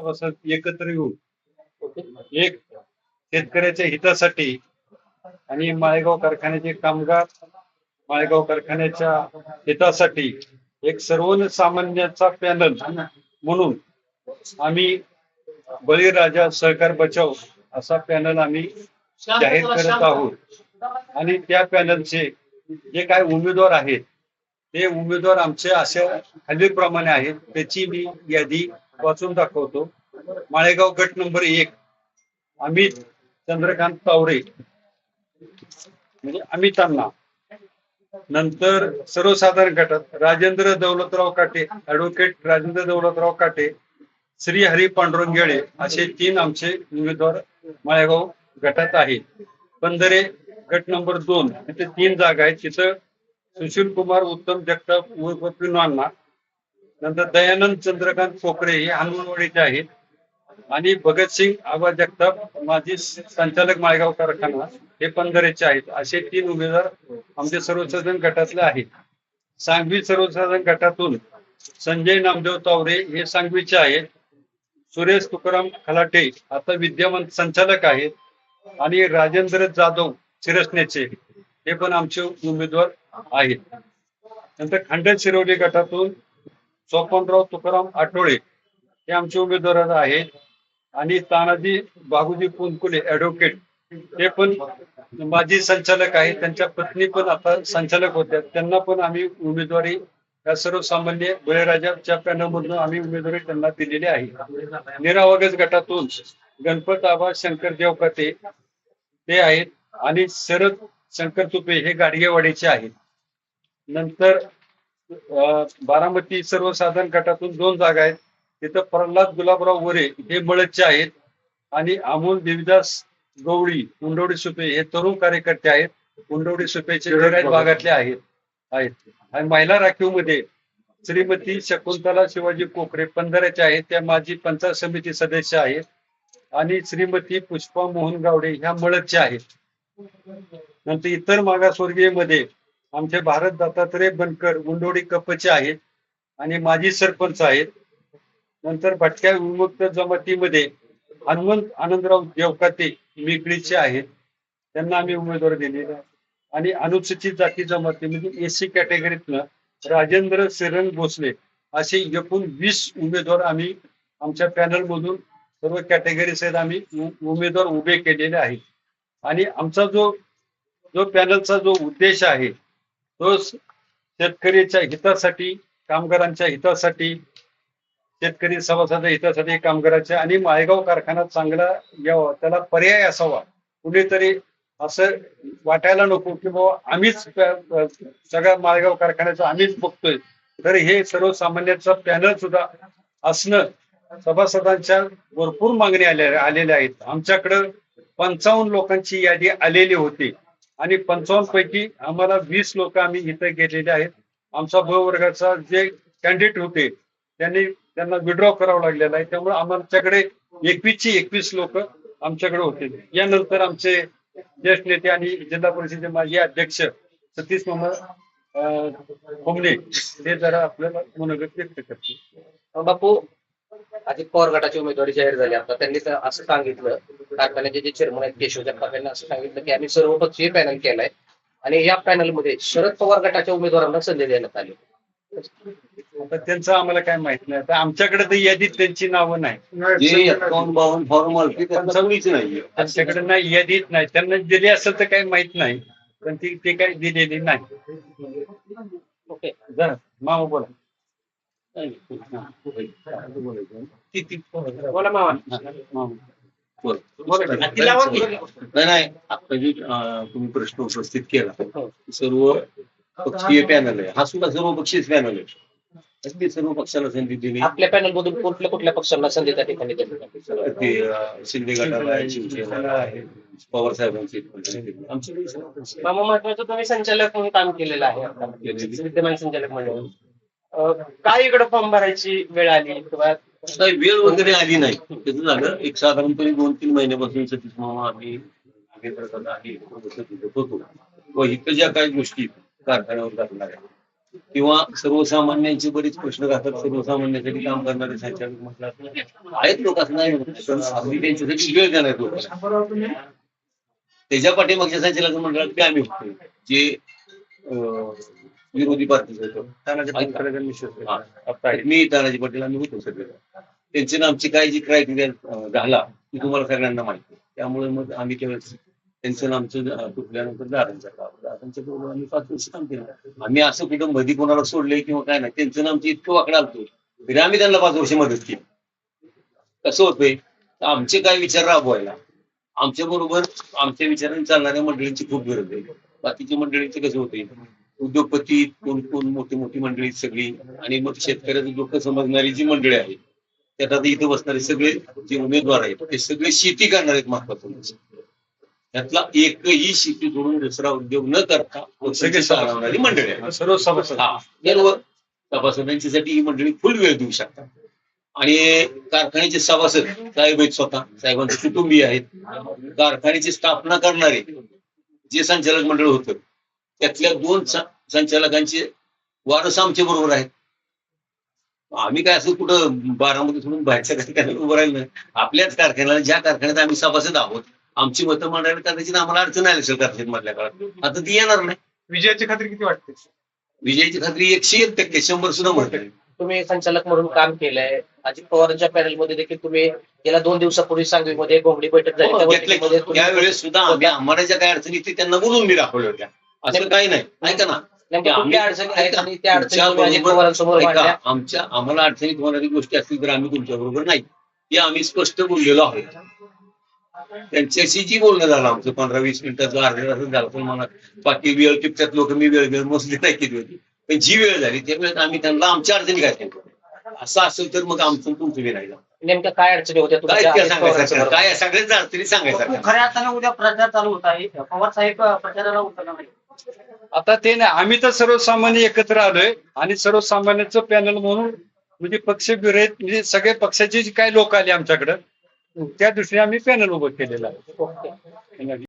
एकत्र येऊन एक शेतकऱ्याच्या हितासाठी आणि माळेगाव कारखान्याचे कामगार माळेगाव कारखान्याच्या हितासाठी एक सर्वसामान्याचा पॅनल म्हणून आम्ही बळीराजा सहकार बचाव असा पॅनल आम्ही जाहीर करत आहोत. आणि त्या पॅनलचे जे काय उमेदवार आहेत ते उमेदवार आमचे अशा खालीलप्रमाणे आहेत. त्याची मी यादी वाचून दाखवतो. माळेगाव गट नंबर एक अमित चंद्रकांत तावरे म्हणजे अमितांना. नंतर सर्वसाधारण गटात राजेंद्र दौलतराव काटे ऍडव्होकेट राजेंद्र दौलतराव काटे श्री हरी पांडुरंगेळे असे तीन आमचे उमेदवार माळेगाव गटात आहेत. पंधरे गट नंबर दोन इथे तीन जागा आहेत. तिथं सुशील कुमार उत्तम जगताप उर्फ पिनवांना नंतर दयानंद चंद्रकांत पोकरे हे हनुमानवाडीचे आहेत. आणि भगतसिंग आबा जगताप माजी संचालक माळगाव कारखाना हे पंधरेचे आहेत. असे तीन उमेदवार आमच्या सर्वसाधारण गटातले आहेत. सांगवी सर्वसाधारण गटातून संजय नामदेव तावरे हे सांगवीचे आहेत. सुरेश तुकाराम खलाटे आता विद्यमान संचालक आहेत. आणि राजेंद्र जाधव शिरसनेचे हे पण आमचे उमेदवार आहेत. नंतर खंडन शिरोली गटातून सोपनराव तुकाराम आठवळे हे आमचे उमेदवार आहेत. आणि तानाजी बाबूजी पुनकुले ऍडव्होकेट ते पण माजी संचालक आहेत. त्यांच्या पत्नी पण आता संचालक होत्या. त्यांना पण आम्ही उमेदवारी या सर्वसामान्य बळीराजाच्या पॅनलमधून आम्ही उमेदवारी त्यांना दिलेली आहे. निरावगज गटातून गणपत आबा शंकर देवकाते ते आहेत. आणि शरद शंकर तुपे हे गाडगेवाडीचे आहेत. नंतर बारामती सर्वसाधारण गटातून दोन जागा आहेत. तिथं प्रल्हाद गुलाबराव वरे हे मळदचे आहेत. आणि अमोल देविदास गवळी कुंडवडी सुपे हे तरुण कार्यकर्ते आहेत. कुंडवडी सुपेचे भागातले आहेत. आहेत. आणि महिला राखीवमध्ये श्रीमती शकुंतला शिवाजी कोकरे पंधराच्या आहेत. त्या माजी पंचायत समिती सदस्य आहेत. आणि श्रीमती पुष्पा मोहन गावडे ह्या मळदच्या आहेत. नंतर इतर मागासवर्गीयमध्ये आमचे भारत दत्तात्रय बनकर गुंडोडी कपचे आहेत आणि माजी सरपंच आहेत. नंतर भटक्या विमुक्त जमातीमध्ये हनुमंत आनंदराव देवकाते मिकळीचे आहेत. त्यांना आम्ही उमेदवार दिलेले आणि अनुसूचित जाती जमाती म्हणजे एसी कॅटेगरीतनं राजेंद्र सिरंग भोसले असे एकूण वीस उमेदवार आम्ही आमच्या पॅनल मधून सर्व कॅटेगरी सहित आम्ही उमेदवार उभे केलेले आहेत. आणि आमचा जो जो पॅनलचा जो उद्देश आहे तो शेतकऱ्याच्या हितासाठी कामगारांच्या हितासाठी शेतकरी सभासद हितासाठी कामगाराच्या आणि माळेगाव कारखाना चांगला यावा त्याला पर्याय असावा. कुणीतरी असं वाटायला नको की बाबा आम्हीच सगळ्या माळेगाव कारखान्याचं आम्हीच बघतोय. तर हे सर्वसामान्यांचं पॅनल सुद्धा असणं सभासदांच्या भरपूर मागणी आल्या आलेल्या आहेत. आमच्याकडं पंचावन्न लोकांची यादी आलेली होती. आणि पंचावन्न पैकी आम्हाला वीस लोक आम्ही इथे गेलेले आहेत. आमचा ब वर्गाचा जे कॅन्डिडेट होते त्यांनी त्यांना विड्रॉ करावं लागलेलं आहे. त्यामुळे आमच्याकडे एकवीसची एकवीस लोक आमच्याकडे होते. यानंतर आमचे ज्येष्ठ नेते आणि जिल्हा परिषदेचे माजी अध्यक्ष सतीश मोहम्मद अं, ते जरा आपल्याला मनोगत व्यक्त करतील. बापू अजित पवार गटाची उमेदवारी जाहीर झाली. आता त्यांनी असं सांगितलं कारखान्याचे जे चेअरमन आहेत केशव जगताप यांनी असं सांगितलं की आम्ही सर्वपक्षीय पॅनल केलाय आणि या पॅनलमध्ये शरद पवार गटाच्या उमेदवारांना संधी देण्यात आली. त्यांचं आम्हाला काय माहीत नाही. आता आमच्याकडे तर यादीत त्यांची नावं नाही. सगळीच नाही. त्यांच्याकडे नाही यादीत नाही. त्यांना दिली असेल तर काही माहीत नाही. पण ती ते काही दिलेली नाही. ओके. जरा मामा बोला. किती बोला. मामा. मामा. नाही नाही तुम्ही प्रश्न उपस्थित केला सर्व पक्षीय पॅनल आहे. हा सुद्धा सर्व पक्षीय पॅनल आहे. सर्व पक्षाला संधी दिली? आपल्या पॅनल मधून कुठल्या कुठल्या पक्षांना संधी त्या ठिकाणी ते शिंदे गटाला आहे शिवसेनेला आहे पवार साहेबांची मामा महत्वाचं तुम्ही संचालक म्हणून काम केलेलं आहे. विद्यमान संचालक म्हणून काय इकडे फॉर्म भरायची वेळ आली? किंवा काही वेळ वगैरे आली नाही. त्याचं झालं एक साधारणपणे दोन तीन महिन्यापासून सतीश मामा आम्ही आणि बसत इथं ज्या काही गोष्टी कारखान्यावर आहेत किंवा सर्वसामान्यांचे बरेच प्रश्न राहतात सर्वसामान्यांसाठी काम करणारे संचालक म्हटलं आहेत लोक असं नाही अगदी त्यांच्यासाठी वेळ देणार लोक त्याच्या पाठीमागच्या संचालक मंडळात ते आम्ही होतो. जे विरोधी पार्टीचे होतो. तानाजी आहे. मी तानाजी पटेल आम्ही होतो सगळे. त्यांची आणि आमची काय जी क्रायटेरिया झाला ती तुम्हाला सगळ्यांना माहिती आहे. त्यामुळे मग आम्ही त्यावेळेस त्यांचं आमचं तुटल्यानंतर दादांचा दादांच्या बरोबर आम्ही पाच वर्ष काम केलं. आम्ही असं कुठं मध्ये कोणाला सोडलंय किंवा काय नाही त्यांचं आमचं इतकं वाकडं आलतो. तरी आम्ही त्यांना पाच वर्ष मदत केली. कसं होतंय? आमचे काय विचार राबवायला. आमच्या बरोबर आमच्या विचारांनी चालणाऱ्या मंडळींची खूप गरज आहे. बाकीच्या मंडळींचं कसं होतंय? उद्योगपती कोण कोण मोठी मोठी मंडळी सगळी. आणि मग शेतकऱ्याचं दुःख समजणारी जी मंडळी आहेत त्यात आता इथं बसणारे सगळे जे उमेदवार आहेत ते सगळे शेती करणार आहेत महत्वाचं म्हणजे. त्यातला एकही शेती सोडून दुसरा उद्योग न करता सगळे चालवणारी मंडळी आहेत. सर्व सभासद. सर्व सभासदांच्यासाठी ही मंडळी फुल वेळ देऊ शकतात. आणि कारखान्याचे सभासद साहेब आहेत स्वतः साहेबांचे कुटुंबीय आहेत. कारखान्याची स्थापना करणारे जे संचालक मंडळ होतं त्यातल्या दोन संचालकांचे वारस आमच्या बरोबर आहेत. आम्ही काय असं कुठं बारामध्ये सोडून बाहेरच्या कारखान्यात उभं राहिलं नाही. आपल्याच कारखान्याला ज्या कारखान्यात आम्ही सभासद आहोत आमची मतं मांडायला तर आम्हाला अडचण आली असेल कारखान्यात मधल्या काळात. आता ती येणार नाही. विजयाची खात्री किती वाटते? विजयाची खात्री एकशे एक टक्के शंभर सुद्धा म्हणते तुम्ही संचालक म्हणून काम केलंय. अजित पवारांच्या पॅनलमध्ये देखील तुम्ही गेल्या दोन दिवसापूर्वी सांगलीमध्ये घोंगडी बैठक झाली. हो, त्यावेळेस सुद्धा आम्ही आम्हाला ज्या काही अडचणी त्यांना बोलून मी दाखवल्या होत्या. असं काही नाही. ऐका ना. अडचणी आहेत आणि त्या अडचणी आमच्या आम्हाला अडचणीत होणारी गोष्टी असतील तर आम्ही तुमच्या बरोबर नाही. हे आम्ही स्पष्ट बोललेलो आहोत. त्यांच्याशी जी बोलणं झालं आमचं पंधरा वीस मिनिटाचं अर्ध्या तासात झालं पण मला बाकी वेळ टिपत्यात लोक मी वेळ वेळ मोजली नाही किती होती पण जी वेळ झाली त्या वेळेत आम्ही त्यांना आमच्या अडचणी काय असं असेल तर मग आमचं तुमचं बी नाही नेमक्या काय अडचणी होत्या काय सगळ्याच अडचणी सांगायचं खऱ्या अर्थाने उद्या प्रचार चालू होत आहे. पवार साहेब प्रचाराला उतरणार आता ते नाही. आम्ही तर सर्वसामान्य एकत्र आलोय आणि सर्वसामान्यांचं पॅनल म्हणून म्हणजे पक्ष विरहित म्हणजे सगळे पक्षाचे जे काही लोक आले आमच्याकडं त्या दृष्टीने आम्ही पॅनल उभं केलेलं आहे.